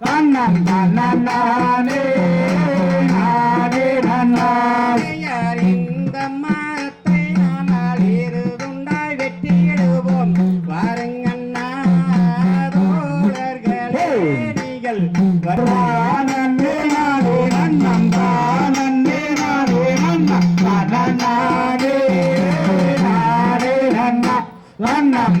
நானே நானே இந்த மரத்தை ஆனால் இரு துண்டாய் வெட்டிடுவோம் வாருங்கண்ணா தோழர்களே நீங்கள் வரானே நானே நன்னம்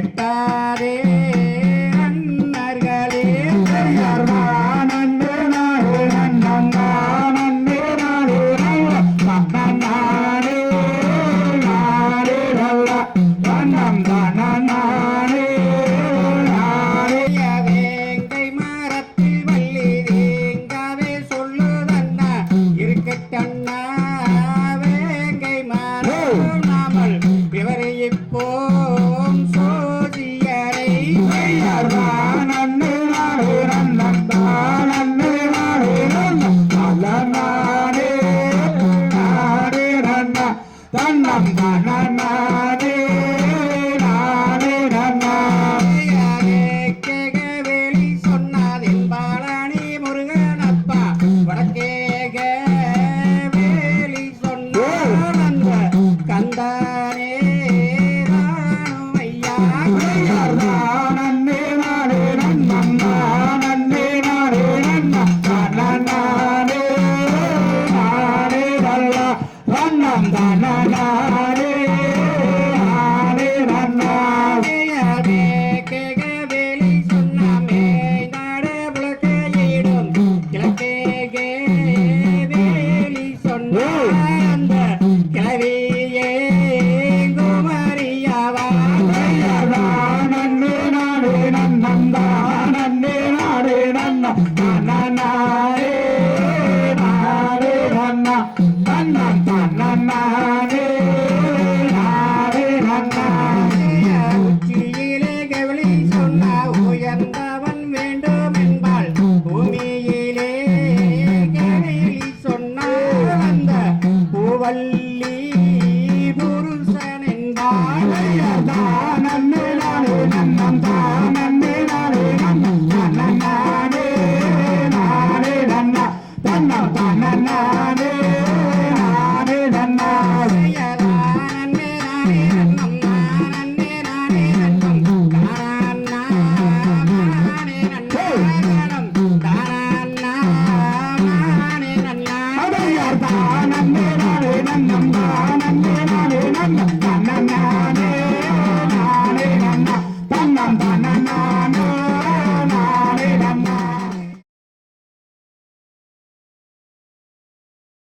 மரத்தில் வள்ளி வேங்காவே சொல்லுதண்ணா இருக்கட்டண்ணா வேங்கை மரம் நீங்கள் வெட்டாதே அண்ணர்களே வேங்கை மரத்தில் வள்ளி வேங்காவே சொல்லுதண்ணா வேங்கை மரம் நாமல் Bamba. பூவல்லி